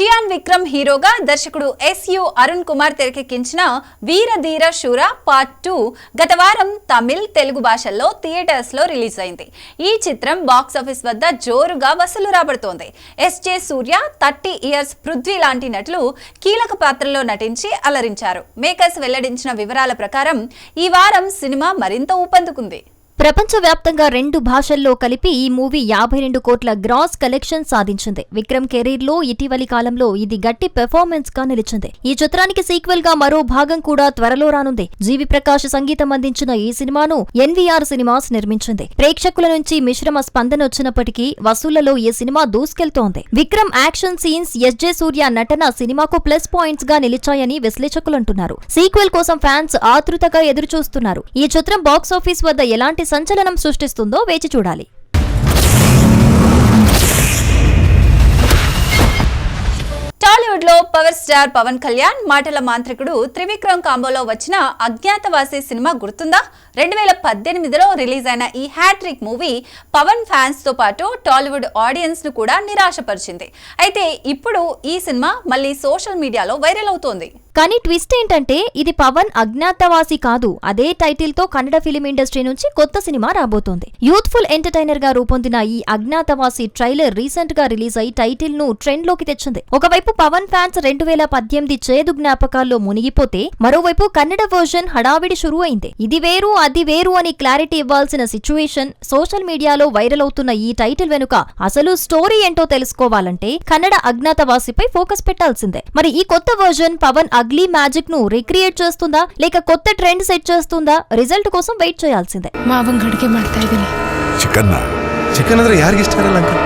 చియాన్ విక్రమ్ హీరోగా దర్శకుడు ఎస్యు అరుణ్ కుమార్ తెరకెక్కించిన వీరధీర శూర పార్ట్ టూ గత వారం తమిళ్ తెలుగు భాషల్లో థియేటర్స్లో రిలీజ్ అయింది. ఈ చిత్రం బాక్స్ ఆఫీస్ వద్ద జోరుగా వసూలు రాబడుతోంది. SJ Surya thirty years Prithvi లాంటి నటులు కీలక పాత్రలో నటించి అలరించారు. మేకర్స్ వెల్లడించిన వివరాల ప్రకారం ఈ వారం సినిమా మరింత ఊపందుకుంది. ప్రపంచవ్యాప్తంగా రెండు భాషల్లో కలిపి ఈ మూవీ యాభై రెండు కోట్ల గ్రాస్ కలెక్షన్ సాధించింది. విక్రమ్ కెరీర్లో ఇటీవలి కాలంలో ఇది గట్టి పెర్ఫార్మెన్స్గా నిలిచింది. ఈ చిత్రానికి సీక్వెల్గా మరో భాగం కూడా త్వరలో రానుంది. జీవి ప్రకాష్ సంగీతం అందించిన ఈ సినిమాను ఎన్వీఆర్ సినిమాస్ నిర్మించింది. ప్రేక్షకుల నుంచి మిశ్రమ స్పందన వచ్చినప్పటికీ వసూళ్ళలో ఈ సినిమా దూసుకెళ్తోంది. Vikram action scenes SJ Surya నటన సినిమాకు ప్లస్ పాయింట్స్గా నిలిచాయని విశ్లేషకులు అంటున్నారు. సీక్వెల్ కోసం ఫ్యాన్స్ ఆతృతగా ఎదురుచూస్తున్నారు. ఈ చిత్రం బాక్సాఫీస్ వద్ద ఎలాంటి సంచలనం సృష్టిస్తుందో వేచి చూడాలి. టాలీవుడ్లో పవర్ స్టార్ పవన్ కళ్యాణ్ మాటల మాంత్రికుడు త్రివిక్రమ్ కాంబోలో వచ్చిన అజ్ఞాతవాసి సినిమా గుర్తుందా? రెండు వేల పద్దెనిమిదిలో రిలీజ్ అయిన ఈ హ్యాట్రిక్ మూవీ పవన్ ఫ్యాన్స్తో పాటు టాలీవుడ్ ఆడియన్స్ను కూడా నిరాశపరిచింది. అయితే ఇప్పుడు ఈ సినిమా మళ్ళీ సోషల్ మీడియాలో వైరల్ అవుతోంది. కానీ ట్విస్ట్ ఏంటంటే ఇది పవన్ అజ్ఞాతవాసి కాదు. అదే టైటిల్తో కన్నడ ఫిలిం ఇండస్ట్రీ నుంచి కొత్త సినిమా రాబోతోంది. యూత్ఫుల్ ఎంటర్టైనర్గా రూపొందిన ఈ అజ్ఞాతవాసి ట్రైలర్ రీసెంట్గా రిలీజ్ అయి టైటిల్ను ట్రెండ్లోకి తెచ్చింది. ఒకవైపు పవన్ ఫ్యాన్స్ రెండు వేల పద్దెనిమిది చేదు జ్ఞాపకాల్లో మునిగిపోతే మరోవైపు కన్నడ వర్జన్ హడావిడి షురూ అయింది ఇది వేరు అది వేరు అని క్లారిటీ ఇవ్వాల్సిన సిచ్యువేషన్ సోషల్ మీడియాలో వైరల్ అవుతున్న ఈ టైటిల్ వెనుక అసలు స్టోరీ ఏంటో తెలుసుకోవాలంటే కన్నడ అజ్ఞాతవాసిపై ఫోకస్ పెట్టాల్సిందే. మరి ఈ కొత్త వర్జన్ పవన్ అగ్లీ మ్యాజిక్ ను రిక్రియేట్ చేస్తుందా లేక కొత్త ట్రెండ్ సెట్ చేస్తుందా రిజల్ట్ కోసం వెయిట్ చేయాల్సిందే ಮಾವಂಗ್ ಅಡುಗೆ ಮಾಡ್ತಾ ಇದ್ದೀನಿ ಚಿಕನ್ನ ಚಿಕನ್ ಅಂದ್ರೆ ಯಾರಿಗೆ ಇಷ್ಟ ಇರಲ್ಲ ಅಂಕಲ್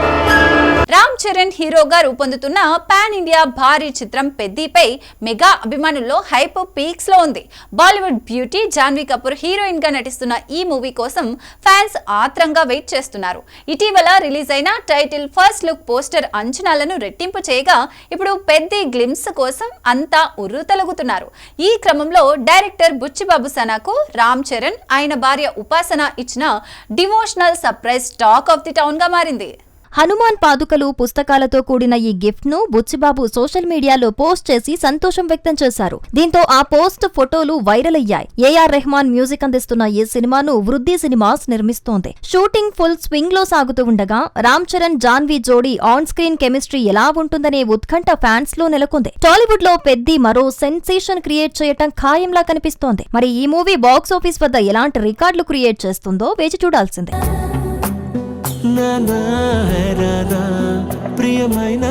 రామ్ చరణ్ హీరోగా రూపొందుతున్న పాన్ ఇండియా భారీ చిత్రం పెద్దిపై మెగా అభిమానుల్లో హైప్ పీక్స్లో ఉంది. బాలీవుడ్ బ్యూటీ జాన్వీ కపూర్ హీరోయిన్గా నటిస్తున్న ఈ మూవీ కోసం ఫ్యాన్స్ ఆత్రంగా వెయిట్ చేస్తున్నారు. ఇటీవల రిలీజ్ అయిన టైటిల్ ఫస్ట్ లుక్ పోస్టర్ అంచనాలను రెట్టింపు చేయగా ఇప్పుడు పెద్ది గ్లిమ్స్ కోసం అంతా ఉర్రుతలుగుతున్నారు. ఈ క్రమంలో డైరెక్టర్ బుచ్చిబాబు సనాకు రామ్ చరణ్ ఆయన భార్య ఉపాసన ఇచ్చిన devotional surprise talk of the టౌన్గా మారింది. హనుమాన్ పాదుకలు పుస్తకాలతో కూడిన ఈ గిఫ్ట్ను బుచ్చిబాబు సోషల్ మీడియాలో పోస్ట్ చేసి సంతోషం వ్యక్తం చేశారు. దీంతో ఆ పోస్ట్ ఫోటోలు వైరల్ అయ్యాయి. ఏఆర్ రెహమాన్ మ్యూజిక్ అందిస్తున్న ఈ సినిమాను వృద్ధి సినిమాస్ నిర్మిస్తోంది. షూటింగ్ ఫుల్ స్వింగ్లో సాగుతూ ఉండగా రామ్ చరణ్ జాన్వీ జోడీ ఆన్ స్క్రీన్ కెమిస్ట్రీ ఎలా ఉంటుందనే ఉత్కంఠ ఫ్యాన్స్లో నెలకొంది. టాలీవుడ్లో పెద్ది మరో సెన్సేషన్ క్రియేట్ చేయటం ఖాయంలా కనిపిస్తోంది. మరి ఈ మూవీ బాక్స్ ఆఫీస్ వద్ద ఎలాంటి రికార్డులు క్రియేట్ చేస్తుందో వేచి చూడాల్సిందే. నానా హై రాధా ప్రియమైన